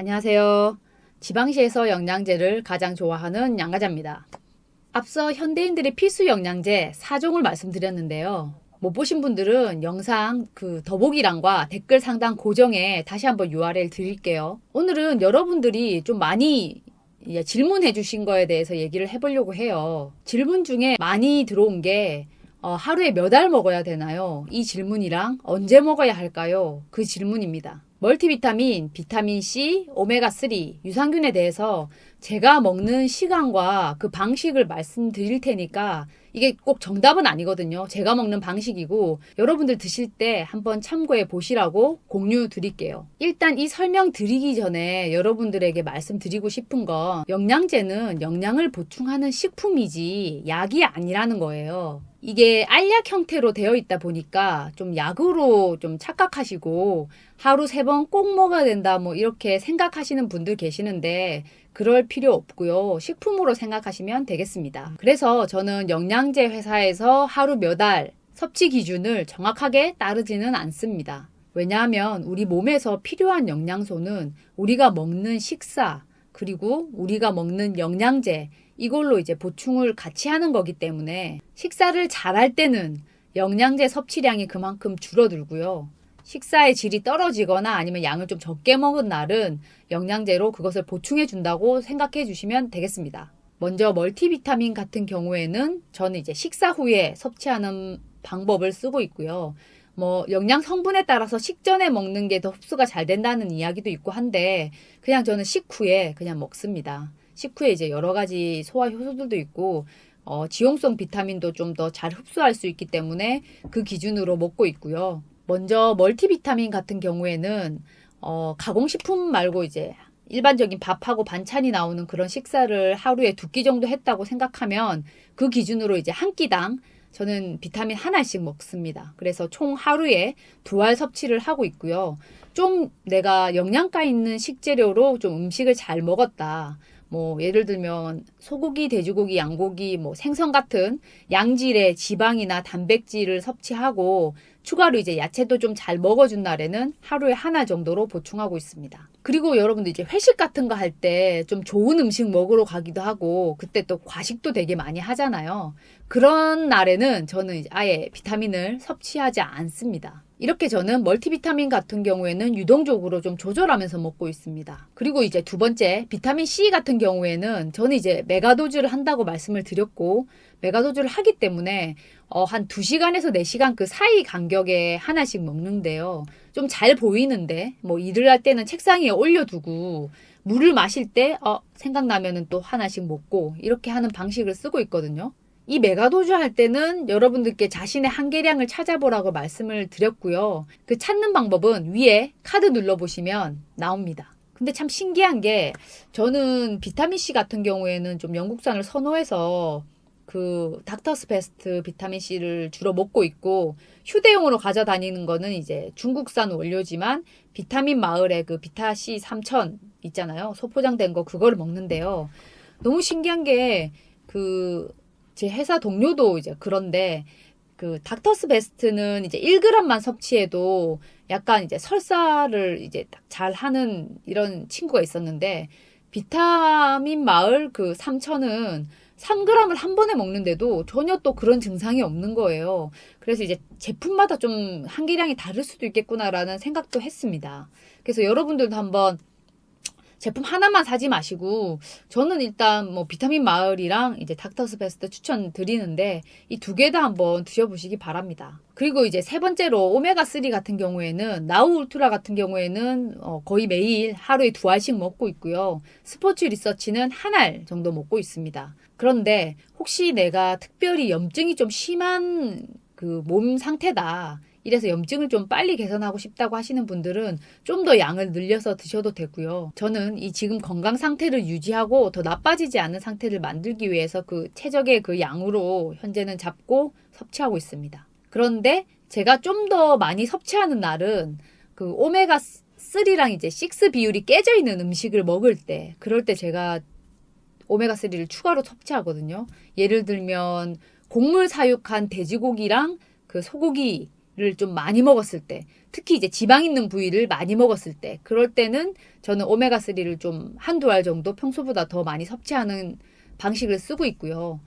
안녕하세요. 지방시에서 영양제를 가장 좋아하는 양가자입니다. 앞서 현대인들의 필수 영양제 4종을 말씀드렸는데요. 못 보신 분들은 영상 그 더보기란과 댓글 상단 고정에 다시 한번 URL 드릴게요. 오늘은 여러분들이 좀 많이 질문해 주신 거에 대해서 얘기를 해보려고 해요. 질문 중에 많이 들어온 게 어, 하루에 몇 알 먹어야 되나요? 이 질문이랑 언제 먹어야 할까요? 그 질문입니다. 멀티비타민, 비타민C, 오메가3, 유산균에 대해서 제가 먹는 시간과 그 방식을 말씀드릴 테니까 이게 꼭 정답은 아니거든요. 제가 먹는 방식이고 여러분들 드실 때 한번 참고해 보시라고 공유 드릴게요. 일단 이 설명 드리기 전에 여러분들에게 말씀드리고 싶은 건 영양제는 영양을 보충하는 식품이지 약이 아니라는 거예요. 이게 알약 형태로 되어 있다 보니까 좀 약으로 좀 착각하시고 하루 세 번 꼭 먹어야 된다 뭐 이렇게 생각하시는 분들 계시는데 그럴 필요 없고요. 식품으로 생각하시면 되겠습니다. 그래서 저는 영양제 회사에서 하루 몇 알 섭취 기준을 정확하게 따르지는 않습니다. 왜냐하면 우리 몸에서 필요한 영양소는 우리가 먹는 식사 그리고 우리가 먹는 영양제 이걸로 이제 보충을 같이 하는 거기 때문에 식사를 잘할 때는 영양제 섭취량이 그만큼 줄어들고요. 식사의 질이 떨어지거나 아니면 양을 좀 적게 먹은 날은 영양제로 그것을 보충해 준다고 생각해 주시면 되겠습니다. 먼저 멀티비타민 같은 경우에는 저는 이제 식사 후에 섭취하는 방법을 쓰고 있고요. 뭐 영양 성분에 따라서 식전에 먹는 게 더 흡수가 잘 된다는 이야기도 있고 한데 그냥 저는 식후에 그냥 먹습니다. 식후에 이제 여러 가지 소화 효소들도 있고 어, 지용성 비타민도 좀 더 잘 흡수할 수 있기 때문에 그 기준으로 먹고 있고요. 먼저 멀티비타민 같은 경우에는 어, 가공식품 말고 이제 일반적인 밥하고 반찬이 나오는 그런 식사를 하루에 두 끼 정도 했다고 생각하면 그 기준으로 이제 한 끼당 저는 비타민 하나씩 먹습니다. 그래서 총 하루에 두 알 섭취를 하고 있고요. 좀 내가 영양가 있는 식재료로 좀 음식을 잘 먹었다. 뭐 예를 들면 소고기, 돼지고기, 양고기, 뭐 생선 같은 양질의 지방이나 단백질을 섭취하고 추가로 이제 야채도 좀 잘 먹어준 날에는 하루에 하나 정도로 보충하고 있습니다. 그리고 여러분들 이제 회식 같은 거 할 때 좀 좋은 음식 먹으러 가기도 하고 그때 또 과식도 되게 많이 하잖아요. 그런 날에는 저는 아예 비타민을 섭취하지 않습니다. 이렇게 저는 멀티비타민 같은 경우에는 유동적으로 좀 조절하면서 먹고 있습니다. 그리고 이제 두 번째, 비타민 C 같은 경우에는 저는 이제 메가도즈를 한다고 말씀을 드렸고, 메가도즈를 하기 때문에 어, 한 2시간에서 4시간 그 사이 간격에 하나씩 먹는데요. 좀 잘 보이는데, 뭐 일을 할 때는 책상 위에 올려두고, 물을 마실 때, 어, 생각나면은 또 하나씩 먹고, 이렇게 하는 방식을 쓰고 있거든요. 이 메가도즈 할 때는 여러분들께 자신의 한계량을 찾아보라고 말씀을 드렸고요. 그 찾는 방법은 위에 카드 눌러보시면 나옵니다. 근데 참 신기한 게 저는 비타민C 같은 경우에는 좀 영국산을 선호해서 그 닥터스 베스트 비타민C를 주로 먹고 있고 휴대용으로 가져다니는 거는 이제 중국산 원료지만 비타민 마을의 그 비타C 3000 있잖아요. 소포장된 거 그거를 먹는데요. 너무 신기한 게 그 제 회사 동료도 이제 그런데 그 닥터스 베스트는 이제 1g만 섭취해도 약간 이제 설사를 이제 잘 하는 이런 친구가 있었는데 비타민 마을 그 3000은 3g을 한 번에 먹는데도 전혀 또 그런 증상이 없는 거예요. 그래서 이제 제품마다 좀 한계량이 다를 수도 있겠구나라는 생각도 했습니다. 그래서 여러분들도 한번 제품 하나만 사지 마시고 저는 일단 뭐 비타민 마을이랑 이제 닥터스 베스트 추천드리는데 이 두 개 다 한번 드셔보시기 바랍니다. 그리고 이제 세 번째로 오메가 3 같은 경우에는 나우 울트라 같은 경우에는 어 거의 매일 하루에 두 알씩 먹고 있고요. 스포츠 리서치는 한 알 정도 먹고 있습니다. 그런데 혹시 내가 특별히 염증이 좀 심한 그 몸 상태다. 이래서 염증을 좀 빨리 개선하고 싶다고 하시는 분들은 좀 더 양을 늘려서 드셔도 되고요. 저는 이 지금 건강 상태를 유지하고 더 나빠지지 않은 상태를 만들기 위해서 그 최적의 그 양으로 현재는 잡고 섭취하고 있습니다. 그런데 제가 좀 더 많이 섭취하는 날은 그 오메가 3랑 이제 6 비율이 깨져 있는 음식을 먹을 때 그럴 때 제가 오메가 3를 추가로 섭취하거든요. 예를 들면 곡물 사육한 돼지고기랑 그 소고기 를 좀 많이 먹었을 때, 특히 이제 지방 있는 부위를 많이 먹었을 때, 그럴 때는 저는 오메가3를 좀 한두 알 정도 평소보다 더 많이 섭취하는 방식을 쓰고 있고요.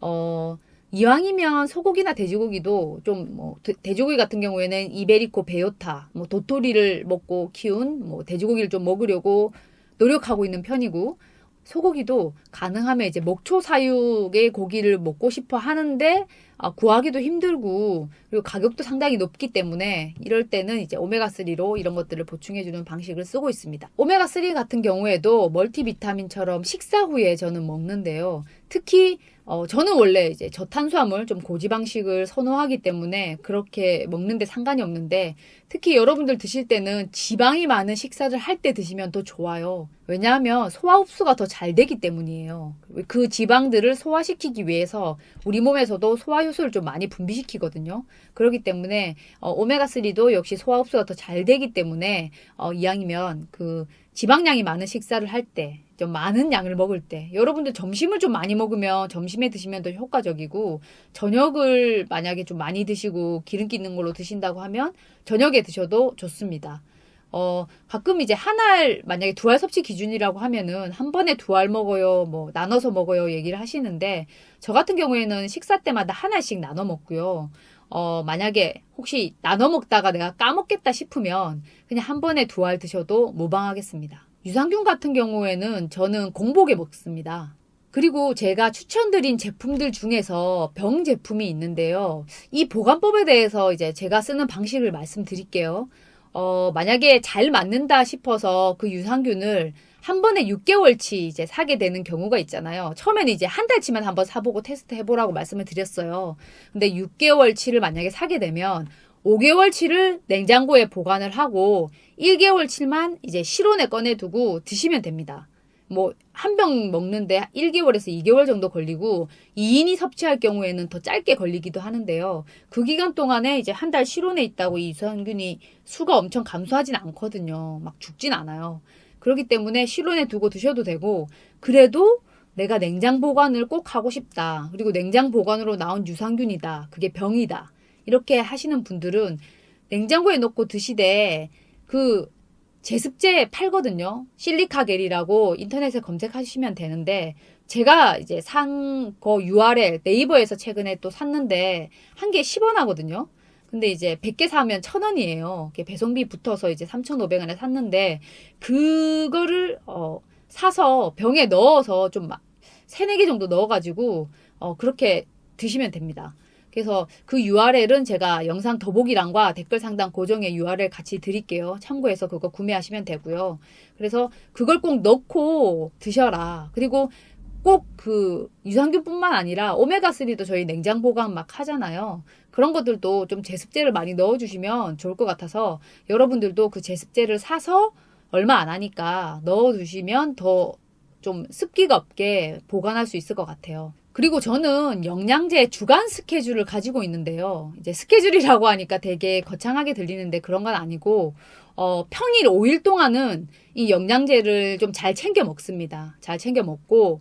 어, 이왕이면 소고기나 돼지고기도 좀 뭐 돼지고기 같은 경우에는 이베리코 베요타, 뭐 도토리를 먹고 키운 뭐 돼지고기를 좀 먹으려고 노력하고 있는 편이고 소고기도 가능하면 이제 목초 사육의 고기를 먹고 싶어 하는데 아, 구하기도 힘들고 그리고 가격도 상당히 높기 때문에 이럴 때는 이제 오메가3로 이런 것들을 보충해주는 방식을 쓰고 있습니다. 오메가3 같은 경우에도 멀티비타민처럼 식사 후에 저는 먹는데요. 특히 어, 저는 원래 이제 저탄수화물 좀 고지방식을 선호하기 때문에 그렇게 먹는데 상관이 없는데 특히 여러분들 드실 때는 지방이 많은 식사를 할 때 드시면 더 좋아요. 왜냐하면 소화 흡수가 더 잘 되기 때문이에요. 그 지방들을 소화시키기 위해서 우리 몸에서도 소화 효소를 좀 많이 분비시키거든요. 그렇기 때문에 어, 오메가3도 역시 소화 흡수가 더 잘 되기 때문에 어, 이왕이면 그 지방량이 많은 식사를 할 때, 좀 많은 양을 먹을 때, 여러분들 점심을 좀 많이 먹으면 점심에 드시면 더 효과적이고, 저녁을 만약에 좀 많이 드시고 기름기 있는 걸로 드신다고 하면 저녁에 드셔도 좋습니다. 어, 가끔 이제 한 알, 만약에 두 알 섭취 기준이라고 하면은 한 번에 두 알 먹어요, 뭐 나눠서 먹어요 얘기를 하시는데, 저 같은 경우에는 식사 때마다 한 알씩 나눠 먹고요. 어, 만약에 혹시 나눠 먹다가 내가 까먹겠다 싶으면 그냥 한 번에 두 알 드셔도 무방하겠습니다. 유산균 같은 경우에는 저는 공복에 먹습니다. 그리고 제가 추천드린 제품들 중에서 병 제품이 있는데요. 이 보관법에 대해서 이제 제가 쓰는 방식을 말씀드릴게요. 어, 만약에 잘 맞는다 싶어서 그 유산균을 한 번에 6개월치 이제 사게 되는 경우가 있잖아요. 처음에는 이제 한 달치만 한번 사보고 테스트 해보라고 말씀을 드렸어요. 근데 6개월치를 만약에 사게 되면 5개월치를 냉장고에 보관을 하고 1개월치만 이제 실온에 꺼내두고 드시면 됩니다. 뭐, 한 병 먹는데 1개월에서 2개월 정도 걸리고 2인이 섭취할 경우에는 더 짧게 걸리기도 하는데요. 그 기간 동안에 이제 한 달 실온에 있다고 이 유산균이 수가 엄청 감소하진 않거든요. 막 죽진 않아요. 그렇기 때문에 실온에 두고 드셔도 되고, 그래도 내가 냉장 보관을 꼭 하고 싶다. 그리고 냉장 보관으로 나온 유산균이다. 그게 병이다. 이렇게 하시는 분들은 냉장고에 넣고 드시되 그 제습제 팔거든요. 실리카겔이라고 인터넷에 검색하시면 되는데 제가 이제 산 거 URL 네이버에서 최근에 또 샀는데 한 개 10원 하거든요. 근데 이제 100개 사면 1000원이에요. 배송비 붙어서 이제 3,500원에 샀는데 그거를 어 사서 병에 넣어서 좀 3, 4개 정도 넣어 가지고 어 그렇게 드시면 됩니다. 그래서 그 URL은 제가 영상 더보기란과 댓글 상단 고정에 URL 같이 드릴게요. 참고해서 그거 구매하시면 되고요. 그래서 그걸 꼭 넣고 드셔라. 그리고 꼭 그 유산균뿐만 아니라 오메가3도 저희 냉장 보관 막 하잖아요. 그런 것들도 좀 제습제를 많이 넣어주시면 좋을 것 같아서 여러분들도 그 제습제를 사서 얼마 안 하니까 넣어두시면 더 좀 습기가 없게 보관할 수 있을 것 같아요. 그리고 저는 영양제 주간 스케줄을 가지고 있는데요. 이제 스케줄이라고 하니까 되게 거창하게 들리는데 그런 건 아니고, 어, 평일 5일 동안은 이 영양제를 좀 잘 챙겨 먹습니다. 잘 챙겨 먹고,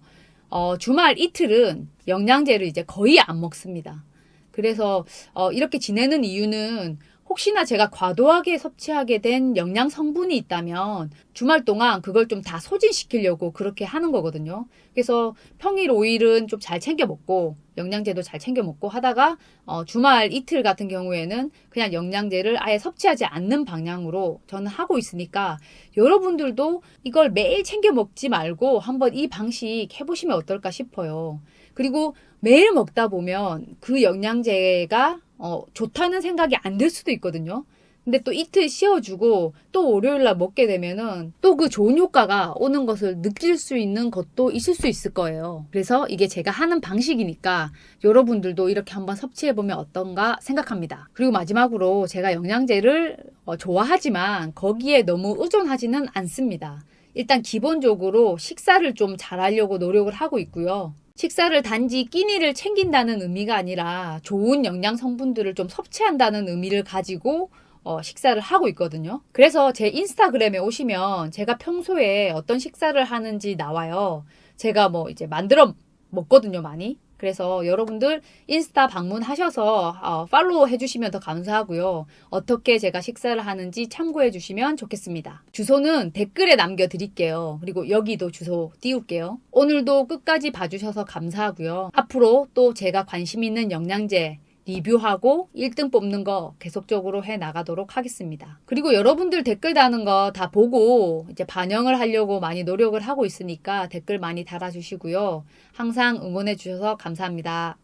어, 주말 이틀은 영양제를 이제 거의 안 먹습니다. 그래서, 어, 이렇게 지내는 이유는 혹시나 제가 과도하게 섭취하게 된 영양 성분이 있다면 주말 동안 그걸 좀 다 소진시키려고 그렇게 하는 거거든요. 그래서 평일 5일은 좀 잘 챙겨 먹고 영양제도 잘 챙겨 먹고 하다가 어, 주말 이틀 같은 경우에는 그냥 영양제를 아예 섭취하지 않는 방향으로 저는 하고 있으니까 여러분들도 이걸 매일 챙겨 먹지 말고 한번 이 방식 해보시면 어떨까 싶어요. 그리고 매일 먹다 보면 그 영양제가 어, 좋다는 생각이 안 들 수도 있거든요. 근데 또 이틀 쉬어주고 또 월요일 날 먹게 되면은 또 그 좋은 효과가 오는 것을 느낄 수 있는 것도 있을 수 있을 거예요. 그래서 이게 제가 하는 방식이니까 여러분들도 이렇게 한번 섭취해보면 어떤가 생각합니다. 그리고 마지막으로 제가 영양제를 어, 좋아하지만 거기에 너무 의존하지는 않습니다. 일단 기본적으로 식사를 좀 잘하려고 노력을 하고 있고요. 식사를 단지 끼니를 챙긴다는 의미가 아니라 좋은 영양 성분들을 좀 섭취한다는 의미를 가지고 어, 식사를 하고 있거든요. 그래서 제 인스타그램에 오시면 제가 평소에 어떤 식사를 하는지 나와요. 제가 뭐 이제 만들어 먹거든요, 많이. 그래서 여러분들 인스타 방문하셔서 어, 팔로우 해주시면 더 감사하고요. 어떻게 제가 식사를 하는지 참고해 주시면 좋겠습니다. 주소는 댓글에 남겨드릴게요. 그리고 여기도 주소 띄울게요. 오늘도 끝까지 봐주셔서 감사하고요. 앞으로 또 제가 관심 있는 영양제 리뷰하고 1등 뽑는 거 계속적으로 해 나가도록 하겠습니다. 그리고 여러분들 댓글 다는 거 다 보고 이제 반영을 하려고 많이 노력을 하고 있으니까 댓글 많이 달아주시고요. 항상 응원해 주셔서 감사합니다.